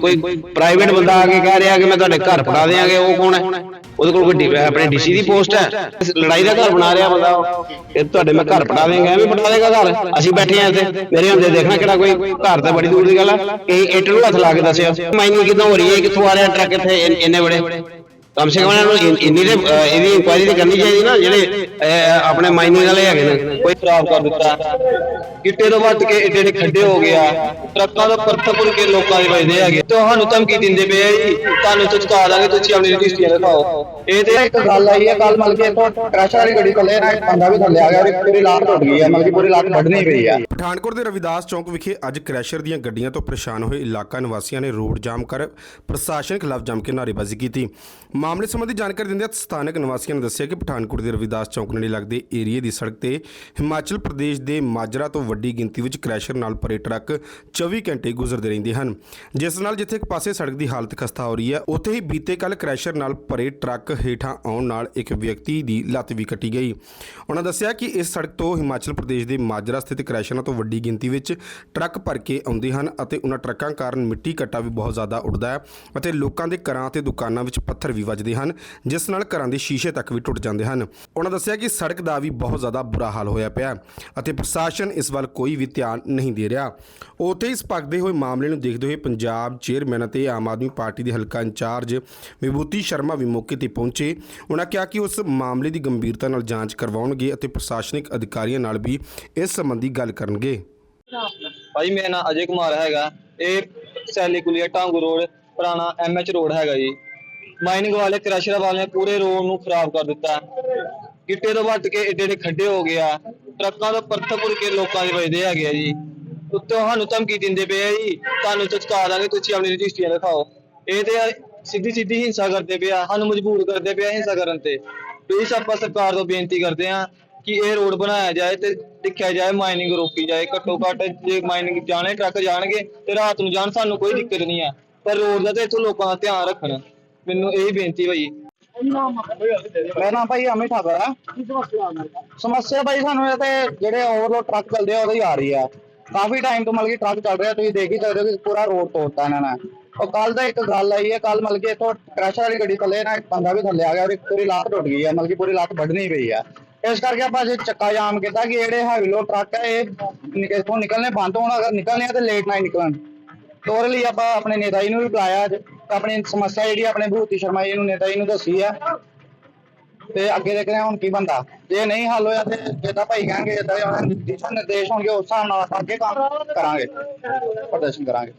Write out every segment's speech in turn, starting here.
ਕੋਈ ਪ੍ਰਾਈਵੇਟ ਬੰਦਾ ਆ ਕੇ ਕਹਿ ਰਿਹਾ ਕਿ ਮੈਂ ਤੁਹਾਡੇ ਘਰ ਪੜਾ ਦਿਆਂਗੇ, ਉਹ ਕੌਣ ਹੈ? ਉਹਦੇ ਕੋਲ ਕੋਈ ਡੀ- ਆਪਣੇ ਡੀਸੀ ਦੀ ਪੋਸਟ ਹੈ। ਲੜਾਈ ਦਾ ਘਰ ਬਣਾ ਰਿਹਾ ਬੰਦਾ ਉਹ। ਇਹ ਤੁਹਾਡੇ ਮੈਂ ਘਰ ਪੜਾ ਦੇਂਗਾ ਐਵੇਂ ਪੜਾ ਦੇਗਾ ਘਰ। ਅਸੀਂ ਬੈਠੇ ਆ ਇੱਥੇ। ਮੇਰੇ ਹੁੰਦੇ ਦੇਖਣਾ ਕਿਹੜਾ ਕੋਈ ਘਰ ਤਾਂ ਬੜੀ ਦੂਰ ਦੀ ਗੱਲ ਆ। ਇਹ ਇੱਟ ਨੂੰ ਹੱਥ ਲਾ ਕੇ ਦੱਸਿਆ। ਮਾਈਨਿੰਗ ਕਿੱਦਾਂ ਹੋ ਰਹੀ ਹੈ? ਕਿੱਥੋਂ ਆ ਰਿਹਾ ਟਰੱਕ ਇੱਥੇ? ਇੰਨੇ ਬੜੇ ਕਮ ਸੇ ਕਮ ਇਹਨਾਂ ਨੂੰ ਇੰਨ- ਇੰਨੀ ਦੇ ਅਹ ਇਹਦੀ ਇਨਕੁਆਇਰੀ ਤੇ ਕਰਨੀ ਚਾਹੀਦੀ ਨਾ ਜਿਹੜੇ ਅਹ, ਆਪਣੇ ਮਾਈਨਿੰਗ ਵਾਲੇ ਹੈਗੇ ਨੇ। ਕੋਈ ਖਰਾਬ ਕਰ ਦਿੱਤਾ। ਗਿੱਟੇ ਤੋਂ ਵੱਟ ਕੇ ਏਡੇ ਏਡੇ ਖੱਡੇ ਹੋ ਗਿਆ ਟਰੱਕਾਂ ਦਾ ਪਰਥਪੁਰ ਕੇ ਲੋਕਾਂ ਦੇ ਵੱਜਦੇ ਹੈਗੇ। ਤੁਹਾਨੂੰ ਧਮਕੀ ਦਿੰਦੇ ਪਏ ਆ ਜੀ। ਤੁਹਾਨੂੰ ਚੁਕਾ ਦਾਂਗੇ ਤੁਸੀਂ ਆਪਣੀ ਰਜਿਸਟਰੀਆਂ ਦਿਖਾਓ। ਇਹ ਤੇ ਇੱਕ ਗੱਲ ਆਈ ਹੈ ਕੱਲ ਮਤਲਬ ਕਿ ਇੱਥੋਂ ਕ੍ਰੈਸ਼ਰ ਵਾਲੀ ਗੱਡੀ ਥੱਲੇ ਨਾ ਇੱਕ ਬੰਦਾ ਵੀ ਥੱਲੇ ਆ ਗਿਆ ਉਹਦੀ ਪੂਰੀ ਲਾਤ ਟੁੱਟ ਗਈ ਹੈ ਮਤਲਬ ਕਿ ਪੂਰੀ ਲਾਤ ਵੱਢਣੀ ਪਈ ਆ। ਪਠਾਨਕੋਟ ਦੇ ਰਵਿਦਾਸ ਚੌਂਕ ਵਿਖੇ ਅੱਜ ਕ੍ਰੈਸ਼ਰ ਦੀਆਂ ਗੱਡੀਆਂ ਤੋਂ ਪਰੇਸ਼ਾਨ ਹੋਏ ਇਲਾਕਾ ਨਿਵਾਸੀਆਂ ਨੇ ਰੋਡ ਜਾਮ ਕਰ ਪ੍ਰਸ਼ਾਸਨ ਖਿਲਾਫ ਜੰਮ ਕੇ ਨਾਅਰੇਬਾਜ਼ੀ ਕੀਤੀ। ਮਾਮਲੇ ਸੰਬੰਧੀ ਜਾਣਕਾਰੀ ਦਿੰਦਿਆਂ ਸਥਾਨਕ ਨਿਵਾਸੀਆਂ ਨੇ ਦੱਸਿਆ ਕਿ ਪਠਾਨਕੋਟ ਦੇ ਰਵਿਦਾਸ ਚੌਂਕ ਨੇੜੇ ਲੱਗਦੇ ਏਰੀਏ ਦੀ ਸੜਕ ਤੇ ਹਿਮਾਚਲ ਪ੍ਰਦੇਸ਼ ਦੇ ਮਾਜਰਾ ਤੋਂ ਵੱਡੀ ਗਿਣਤੀ ਵਿੱਚ ਕ੍ਰੈਸ਼ਰ ਨਾਲ ਭਰੇ ਟਰੱਕ 24 ਘੰਟੇ ਗੁਜ਼ਰਦੇ ਰਹਿੰਦੇ ਹਨ। ਜਿਸ ਨਾਲ ਜਿੱਥੇ ਇੱਕ ਪਾਸੇ ਸੜਕ ਦੀ ਹਾਲਤ ਖਸਤਾ ਹੋ ਰਹੀ ਹੈ, ਉੱਥੇ ਹੀ ਬੀਤੇ ਕੱਲ ਕ੍ਰੈਸ਼ਰ ਨਾਲ ਭਰੇ ਟਰੱਕ ਹੇਠਾਂ ਆਉਣ ਨਾਲ ਇੱਕ ਵਿਅਕਤੀ ਦੀ ਲੱਤ ਵੀ ਕੱਟੀ ਗਈ। ਉਹਨਾਂ ਦੱਸਿਆ ਕਿ ਇਸ ਸੜਕ ਤੋਂ ਹਿਮਾਚਲ ਪ੍ਰਦੇਸ਼ ਦੇ ਮਾਜਰਾ ਸਥਿਤ ਕ੍ਰੈਸ਼ਰਾਂ ਤੋਂ ਵੱਡੀ ਗਿਣਤੀ ਵਿੱਚ ਟਰੱਕ ਭਰ ਕੇ ਆਉਂਦੇ ਹਨ ਅਤੇ ਉਹਨਾਂ ਟਰੱਕਾਂ ਕਾਰਨ ਮਿੱਟੀ ਕੱਟਾ ਵੀ ਬਹੁਤ ਜ਼ਿਆਦਾ ਉੱਡਦਾ ਹੈ ਅਤੇ ਲੋਕਾਂ ਦੇ ਘਰਾਂ ਅਤੇ ਦੁਕਾਨਾਂ ਵਿੱਚ ਪੱਥਰ ਵੀ ਵੱਜਦੇ ਹਨ, ਜਿਸ ਨਾਲ ਘਰਾਂ ਦੇ ਸ਼ੀਸ਼ੇ ਤੱਕ ਵੀ ਟੁੱਟ ਜਾਂਦੇ ਹਨ। ਉਹਨਾਂ ਦੱਸਿਆ ਕਿ ਸੜਕ ਦਾ ਵੀ ਬਹੁਤ ਜ਼ਿਆਦਾ ਬੁਰਾ ਹਾਲ ਹੋਇਆ ਪਿਆ ਅਤੇ ਪ੍ਰਸ਼ਾਸਨ ਇਸ ਵੱਲ ਕੋਈ ਵੀ ਧਿਆਨ ਨਹੀਂ ਦੇ ਰਿਹਾ। ਉੱਥੇ ਇਸ ਭਗਦੇ ਹੋਏ ਮਾਮਲੇ ਨੂੰ ਦੇਖਦੇ ਹੋਏ ਪੰਜਾਬ ਚੇਅਰਮੈਨ ਅਤੇ ਆਮ ਆਦਮੀ ਪਾਰਟੀ ਦੇ ਹਲਕਾ ਇੰਚਾਰਜ ਵਿਭੂਤੀ ਸ਼ਰਮਾ ਵੀ ਮੌਕੇ ਤੇ ਪਹੁੰਚੇ। ਉਹਨਾਂ ਕਿਹਾ ਕਿ ਉਸ ਮਾਮਲੇ ਦੀ ਗੰਭੀਰਤਾ ਨਾਲ ਜਾਂਚ ਕਰਵਾਉਣਗੇ ਅਤੇ ਪ੍ਰਸ਼ਾਸਨਿਕ ਅਧਿਕਾਰੀਆਂ ਨਾਲ ਵੀ ਇਸ ਸੰਬੰਧੀ ਗੱਲ ਕਰਨਗੇ। ਭਾਈ, ਮੇਰਾ ਨਾਮ ਅਜੇ ਕੁਮਾਰ ਹੈਗਾ। ਇਹ ਸੈਲੀ ਕੁਲੀਆ ਟਾਂਗੂ ਰੋਡ, ਪੁਰਾਣਾ ਐਮਐਚ ਰੋਡ ਹੈਗਾ ਜੀ। ਮਾਈਨਿੰਗ ਵਾਲੇ ਕ੍ਰੈਸ਼ਰ ਵਾਲੇ ਪੂਰੇ ਰੋਡ ਨੂੰ ਖਰਾਬ ਕਰ ਦਿੱਤਾ। ਗਿੱਟੇ ਤੋਂ ਵੱਟ ਕੇ ਏਡੇ ਏਡੇ ਖੱਡੇ ਹੋ ਗਿਆ ਟਰੱਕਾਂ ਤੋਂ ਪਰਥਪੁਰ ਕੇ ਲੋਕਾਂ ਦੇ ਵੱਜਦੇ ਹੈਗੇ ਆ ਜੀ। ਉੱਤੋਂ ਸਾਨੂੰ ਧਮਕੀ ਦਿੰਦੇ ਪਏ ਆ ਜੀ। ਤੁਹਾਨੂੰ ਚੁਕਾ ਦਾਂਗੇ, ਤੁਸੀਂ ਆਪਣੀ ਰਜਿਸਟਰੀਆਂ ਦਿਖਾਓ। ਇਹ ਤੇ ਸਿੱਧੀ ਸਿੱਧੀ ਹਿੰਸਾ ਕਰਦੇ ਪਏ ਆ। ਸਾਨੂੰ ਮਜਬੂਰ ਕਰਦੇ ਪਏ ਹਿੰਸਾ ਕਰਨ ਤੇ। ਪਲੀਜ਼ ਆਪਾਂ ਸਰਕਾਰ ਤੋਂ ਬੇਨਤੀ ਕਰਦੇ ਆ ਕਿ ਇਹ ਰੋਡ ਬਣਾਇਆ ਜਾਏ ਤੇ ਦੇਖਿਆ ਜਾਏ ਮਾਈਨਿੰਗ ਰੋਕੀ ਜਾਏ। ਘੱਟੋ ਘੱਟ ਜੇ ਮਾਈਨਿੰਗ ਜਾਣੇ, ਟਰੱਕ ਜਾਣਗੇ ਤੇ ਰਾਤ ਨੂੰ ਜਾਣ, ਸਾਨੂੰ ਕੋਈ ਦਿੱਕਤ ਨਹੀਂ ਆ। ਪਰ ਰੋਡ ਦਾ ਤੇ ਇੱਥੋਂ ਲੋਕਾਂ ਦਾ ਧਿਆਨ ਰੱਖਣ। ਮੈਨੂੰ ਇਹ ਬੇਨਤੀ ਹੋਈ ਮੇਰਾ ਨਾਮ ਭਾਈ ਅਮਿਤ ਠਾਕੁਰ ਆ। ਸਮੱਸਿਆ ਭਾਈ ਸਾਨੂੰ ਇਹ ਤੇ ਜਿਹੜੇ ਓਵਰਲੋਡ ਟਰੱਕ ਚੱਲਦੇ ਆ, ਉਹਦੀ ਆ ਰਹੀ ਆ। ਕਾਫੀ ਟਾਈਮ ਤੋਂ ਮਤਲਬ ਕਿ ਟਰੱਕ ਚੱਲ ਰਿਹਾ, ਤੁਸੀਂ ਦੇਖ ਹੀ ਸਕਦੇ ਹੋ ਕਿ ਪੂਰਾ ਰੋਡ ਤੋੜਤਾ ਇਹਨਾਂ ਨੇ। ਉਹ ਕੱਲ ਦਾ ਇੱਕ ਗੱਲ ਆਈ ਹੈ ਕੱਲ ਮਤਲਬ ਕਿ ਇੱਥੋਂ ਕ੍ਰੈਸ਼ਰ ਵਾਲੀ ਗੱਡੀ ਥੱਲੇ ਨਾ ਇੱਕ ਬੰਦਾ ਵੀ ਥੱਲੇ ਆ ਗਿਆ, ਉਹਦੀ ਪੂਰੀ ਲਾਤ ਟੁੱਟ ਗਈ ਹੈ ਮਤਲਬ ਕਿ ਪੂਰੀ ਲਾਤ ਵੱਢਣੀ ਪਈ ਆ। ਇਸ ਕਰਕੇ ਆਪਾਂ ਜੇ ਚੱਕਾ ਜਾਮ ਕੀਤਾ ਕਿ ਜਿਹੜੇ ਹੈਵੀ ਲੋਡ ਟਰੱਕ ਹੈ ਇਹ ਨਿਕ- ਇੱਥੋਂ ਨਿਕਲਣੇ ਬੰਦ ਹੋਣ, ਅਗਰ ਨਿਕਲਣੇ ਆ ਤੇ ਲੇਟ ਨਾ ਨਿਕਲਣ। ਉਹਦੇ ਲਈ ਆਪਾਂ ਆਪਣੇ ਨੇਤਾ ਜੀ ਨੂੰ ਵੀ ਬੁਲਾਇਆ ਅੱਜ। ਆਪਣੀ ਸਮੱਸਿਆ ਜਿਹੜੀ ਆਪਣੇ ਭੂਤੀ ਸ਼ਰਮਾ ਜੀ ਨੂੰ ਨੇਤਾ ਜੀ ਨੂੰ ਦੱਸੀ ਆ। ਤੇ ਅੱਗੇ ਦੇਖਦੇ ਹਾਂ ਹੁਣ ਕੀ ਬੰਦਾ। ਜੇ ਨਹੀਂ ਹੱਲ ਹੋਇਆ ਤੇ ਜਿੱਦਾਂ ਭਾਈ ਕਹਿਣਗੇ ਜਿੱਦਾਂ ਦੇ ਦਿਸ਼ਾ ਨਿਰਦੇਸ਼ ਹੋਣਗੇ ਉਸ ਹਿਸਾਬ ਨਾਲ ਆਪਾਂ ਅੱਗੇ ਕੰਮ ਕਰਾਂਗੇ। ਪ੍ਰਦਰਸ਼ਨ ਕਰਾਂਗੇ।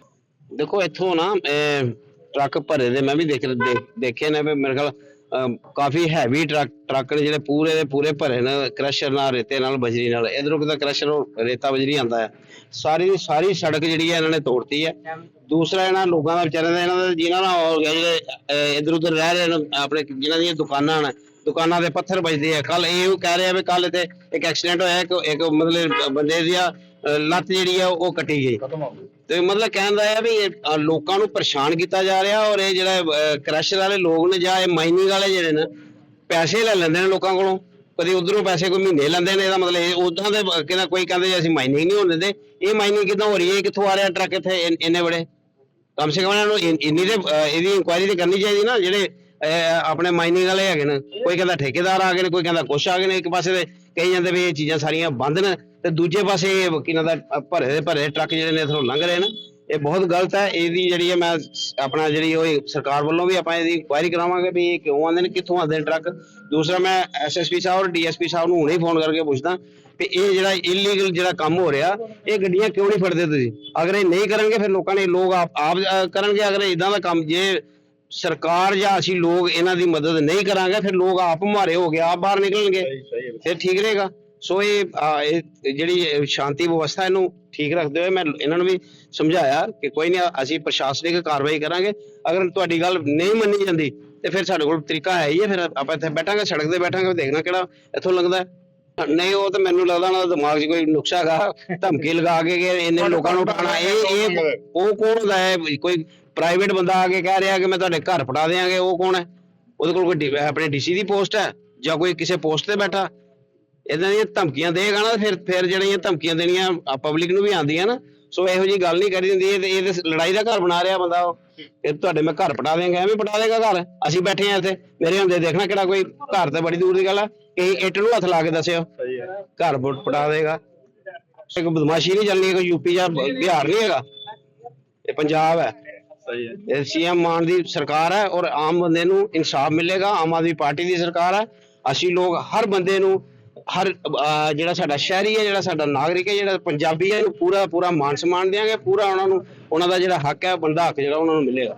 ਦੇਖੋ, ਇੱਥੋਂ ਨਾ, ਇਹ ਟਰੱਕ ਭਰੇ ਦੇ, ਮੈਂ ਵੀ ਦੇਖ ਦੇਖੇ ਨੇ ਮੇਰੇ ਖਿਆਲ ਕਾਫੀ ਹੈਵੀ ਟਰੱਕ ਟਰੱਕ ਨੇ ਜਿਹੜੇ ਪੂਰੇ ਦੇ ਪੂਰੇ ਭਰੇ ਨੇ ਕ੍ਰਸ਼ਰ ਨਾਲ ਰੇਤੇ ਨਾਲ ਬਜਰੀ ਨਾਲ। ਇਧਰੋਂ ਕਿਤੇ ਕ੍ਰਸ਼ਰ ਰੇਤਾ ਬਜਰੀ ਆਂਦਾ ਹੈ। ਸਾਰੀ ਦੀ ਸਾਰੀ ਸੜਕ ਜਿਹੜੀ ਹੈ ਇਹਨਾਂ ਨੇ ਤੋੜਤੀ ਹੈ। ਦੂਸਰਾ ਇਹਨਾਂ ਲੋਕਾਂ ਦਾ ਵਿਚਾਰਿਆਂ ਦਾ ਇਹਨਾਂ ਦਾ ਜੀਣਾ ਨਾਲ ਹੋ ਗਿਆ ਜਿਹੜੇ ਇਧਰ ਉਧਰ ਰਹਿ ਰਹੇ ਨੇ ਆਪਣੇ ਜਿਨ੍ਹਾਂ ਦੀਆਂ ਦੁਕਾਨਾਂ ਨੇ ਦੁਕਾਨਾਂ ਦੇ ਪੱਥਰ ਵੱਜਦੇ ਆ। ਕੱਲ ਇਹ ਉਹ ਕਹਿ ਰਿਹਾ ਵੀ ਕੱਲ ਤੇ ਇੱਕ ਐਕਸੀਡੈਂਟ ਹੋਇਆ ਇੱਕ ਮਤਲਬ ਬੰਦੇ ਦੀ ਆ, ਲੱਤ ਜਿਹੜੀ ਆ ਉਹ ਕੱਟੀ ਗਈ। ਤੇ ਮਤਲਬ ਕਹਿਣ ਦਾ ਹੈ ਵੀ ਇਹ, ਲੋਕਾਂ ਨੂੰ ਪਰੇਸ਼ਾਨ ਕੀਤਾ ਜਾ ਰਿਹਾ ਔਰ ਇਹ ਜਿਹੜਾ ਕ੍ਰਸ਼ਰ ਵਾਲੇ ਲੋਕ ਨੇ ਜਾਂ ਇਹ ਮਾਈਨਿੰਗ ਵਾਲੇ ਜਿਹੜੇ ਨੇ ਪੈਸੇ ਲੈ ਲੈਂਦੇ ਨੇ ਲੋਕਾਂ ਕੋਲੋਂ। ਕਦੀ ਉਧਰੋਂ ਪੈਸੇ ਕੋਈ ਮਹੀਨੇ ਲੈਂਦੇ ਨੇ ਇਹਦਾ ਮਤਲਬ ਇਹ ਉਦਾਂ ਦੇ ਕਹਿੰਦਾ ਕੋਈ ਕਹਿੰਦੇ ਜੀ ਅਸੀਂ ਮਾਈਨਿੰਗ ਨਹੀਂ ਹੋਣ ਦਿੰਦੇ। ਇਹ ਮਾਈਨਿੰਗ ਕਿੱਦਾਂ ਹੋ ਰਹੀ ਹੈ? ਕਿੱਥੋਂ ਆ ਰਿਹਾ ਟਰੱਕ ਇੱਥੇ ਇੰਨ- ਬੜੇ? ਕਮ ਸੇ ਕਮ ਇਹਨਾਂ ਨੂੰ ਇੰਨ- ਦੇ ਇਹਦੀ ਇਨਕੁਆਇਰੀ ਤੇ ਕਰਨੀ ਚਾਹੀਦੀ ਨਾ ਜਿਹੜੇ ਆਪਣੇ ਮਾਈਨਿੰਗ ਵਾਲੇ ਹੈਗੇ ਨੇ। ਕੋਈ ਕਹਿੰਦਾ ਠੇਕੇਦਾਰ ਆ ਗਏ ਨੇ ਕੋਈ ਕਹਿੰਦਾ ਕੁਛ ਆ ਗਏ ਨੇ ਇੱਕ ਪਾਸੇ ਤੇ। ਕਹੀ ਜਾਂਦੇ ਵੀ ਇਹ ਚੀਜ਼ਾਂ ਸਾਰੀਆਂ ਬੰਦ ਨੇ। ਤੇ ਦੂਜੇ ਪਾਸੇ ਇਹ ਵਕੀਲਾਂ ਦਾ ਭਰੇ ਦੇ ਭਰੇ ਟਰੱਕ ਜਿਹੜੇ ਨੇ ਇਥੋਂ ਲੰਘ ਰਹੇ ਨੇ। ਇਹ ਬਹੁਤ ਗਲਤ ਹੈ। ਇਹਦੀ ਜਿਹੜੀ ਹੈ ਮੈਂ ਆਪਣਾ ਜਿਹੜੀ ਉਹ ਸਰਕਾਰ ਵੱਲੋਂ ਵੀ ਆਪਾਂ ਇਹਦੀ ਇਨਕੁਆਇਰੀ ਕਰਾਵਾਂਗੇ ਵੀ ਇਹ ਕਿਉਂ ਆਉਂਦੇ ਨੇ ਕਿੱਥੋਂ ਆਉਂਦੇ ਨੇ ਟਰੱਕ। ਦੂਸਰਾ ਮੈਂ ਐਸਐਸਪੀ ਸਾਹਿਬ ਔਰ ਡੀਐਸਪੀ ਸਾਹਿਬ ਨੂੰ ਹੁਣੇ ਫੋਨ ਕਰਕੇ ਪੁੱਛਦਾ ਕਿ ਇਹ ਜਿਹੜਾ ਇਲੀਗਲ ਜਿਹੜਾ ਕੰਮ ਹੋ ਰਿਹਾ ਇਹ ਗੱਡੀਆਂ ਕਿਉਂ ਨਹੀਂ ਫੜਦੇ ਤੁਸੀਂ? ਅਗਰ ਇਹ ਨਹੀਂ ਕਰਨਗੇ ਫਿਰ ਲੋਕਾਂ ਨੇ ਲੋਕ ਆਪ ਕਰਨਗੇ। ਅਗਰ ਇਦਾਂ ਦਾ ਕੰਮ ਜੇ ਸਰਕਾਰ ਜਾਂ ਅਸੀਂ ਲੋਕ ਇਹਨਾਂ ਦੀ ਮਦਦ ਨਹੀਂ ਕਰਾਂਗੇ ਫਿਰ ਲੋਕ ਆਪ ਮਾਰੇ ਹੋ ਗਏ ਆਪ ਬਾਹਰ ਨਿਕਲਣਗੇ। ਫਿਰ ਠੀਕ ਰਹੇਗਾ। ਸੋ ਇਹ ਜਿਹੜੀ ਸ਼ਾਂਤੀ ਵਿਵਸਥਾ ਇਹਨੂੰ ਠੀਕ ਰੱਖਦੇ ਹੋਏ ਮੈਂ ਇਹਨਾਂ ਨੂੰ ਵੀ ਸਮਝਾਇਆ ਕਿ ਕੋਈ ਨਹੀਂ ਅਸੀਂ ਪ੍ਰਸ਼ਾਸਨਿਕ ਕਾਰਵਾਈ ਕਰਾਂਗੇ। ਅਗਰ ਤੁਹਾਡੀ ਗੱਲ ਨਹੀਂ ਮੰਨੀ ਜਾਂਦੀ ਤੇ ਫਿਰ ਸਾਡੇ ਕੋਲ ਤਰੀਕਾ ਹੈ ਹੀ ਹੈ ਫਿਰ ਆਪਾਂ ਇੱਥੇ ਬੈਠਾਂਗੇ ਸੜਕ ਤੇ ਬੈਠਾਂਗੇ ਦੇਖਣਾ ਕਿਹੜਾ ਇੱਥੋਂ ਲੰਘਦਾ ਹੈ। ਨਹੀਂ ਉਹ ਤਾਂ ਮੈਨੂੰ ਲੱਗਦਾ ਦਾ ਦਿਮਾਗ 'ਚ ਕੋਈ ਨੁਕਸਾ ਹੈਗਾ ਧਮਕੀ ਲਗਾ ਕੇ ਕਿ ਇੰਨੇ ਲੋਕਾਂ ਨੂੰ ਉਠਾਣਾ ਇਹ ਇਹ ਉਹ ਕੌਣ ਹੁੰਦਾ ਹੈ? ਕੋਈ ਪ੍ਰਾਈਵੇਟ ਬੰਦਾ ਆ ਕੇ ਕਹਿ ਰਿਹਾ ਕਿ ਮੈਂ ਤੁਹਾਡੇ ਘਰ ਪੜਾ ਦਿਆਂਗੇ ਉਹ ਕੌਣ ਹੈ? ਉਹਦੇ ਕੋਲ ਕੋਈ ਆਪਣੇ ਡੀਸੀ ਦੀ ਪੋਸਟ ਹੈ ਜਾਂ ਕੋਈ ਕਿਸੇ ਪੋਸਟ ਤੇ ਬੈਠਾ? ਇਦਾਂ ਦੀਆਂ ਧਮਕੀਆਂ ਦੇਗਾ ਨਾ ਫਿਰ ਫਿਰ ਜਿਹੜੀਆਂ ਧਮਕੀਆਂ ਦੇਣੀਆਂ ਪਬਲਿਕ ਨੂੰ ਵੀ ਆਉਂਦੀਆਂ ਨਾ ਸੋ ਇਹੋ ਜੀ ਗੱਲ ਨਹੀਂ ਕਰੀ ਦਿੰਦੀ ਇਹ ਤੇ ਇਹ ਤੇ ਲੜਾਈ ਦਾ ਘਰ ਬਣਾ ਰਿਹਾ ਬੰਦਾ ਉਹ। ਇਹ ਤੁਹਾਡੇ ਮੈਂ ਘਰ ਪਟਾ ਦੇਂਗਾ ਐਵੇਂ ਪਟਾ ਦੇਗਾ ਘਰ? ਅਸੀਂ ਬੈਠੇ ਆ ਇੱਥੇ ਮੇਰੇ ਹੁੰਦੇ ਦੇਖਣਾ ਕਿਹੜਾ ਕੋਈ ਘਰ ਤੇ ਬੜੀ ਦੂਰ ਦੀ ਗੱਲ ਆ। ਇਹ ਇੱਟ ਨੂੰ ਹੱਥ ਲਾ ਕੇ ਦੱਸਿਓ ਸਹੀ ਹੈ ਘਰ ਪ- ਪਟਾ ਦੇਗਾ। ਇੱਕ ਬਦਮਾਸ਼ੀ ਨਹੀਂ ਚੱਲਣੀ ਕੋਈ ਯੂਪੀ ਜਾਂ ਬਿਹਾਰ ਨਹੀਂ ਹੈਗਾ। ਇਹ ਪੰਜਾਬ ਹੈ। ਸਹੀ ਹੈ ਇਹ ਸੀਐਮ ਮਾਨ ਦੀ ਸਰਕਾਰ ਹੈ ਔਰ ਆਮ ਬੰਦੇ ਨੂੰ ਇਨਸਾਫ ਮਿਲੇਗਾ ਆਮ ਆਦਮੀ ਪਾਰਟੀ ਦੀ ਸਰਕਾਰ ਹੈ। ਅਸੀਂ ਲੋਕ ਹਰ ਬੰਦੇ ਨੂੰ ਹਰ ਅਹ, ਜਿਹੜਾ ਸਾਡਾ ਸ਼ਹਿਰੀ ਹੈ ਜਿਹੜਾ ਸਾਡਾ ਨਾਗਰਿਕ ਹੈ ਜਿਹੜਾ ਪੰਜਾਬੀ ਹੈ ਇਹਨੂੰ ਪੂਰਾ ਪੂਰਾ ਮਾਨ ਸਨਮਾਨ ਦੇਵਾਂਗੇ ਪੂਰਾ ਉਹਨਾਂ ਨੂੰ ਉਹਨਾਂ ਦਾ ਜਿਹੜਾ ਹੱਕ ਹੈ ਬੰਦਾ ਹੱਕ ਜਿਹੜਾ ਉਹਨਾਂ ਨੂੰ ਮਿਲੇਗਾ।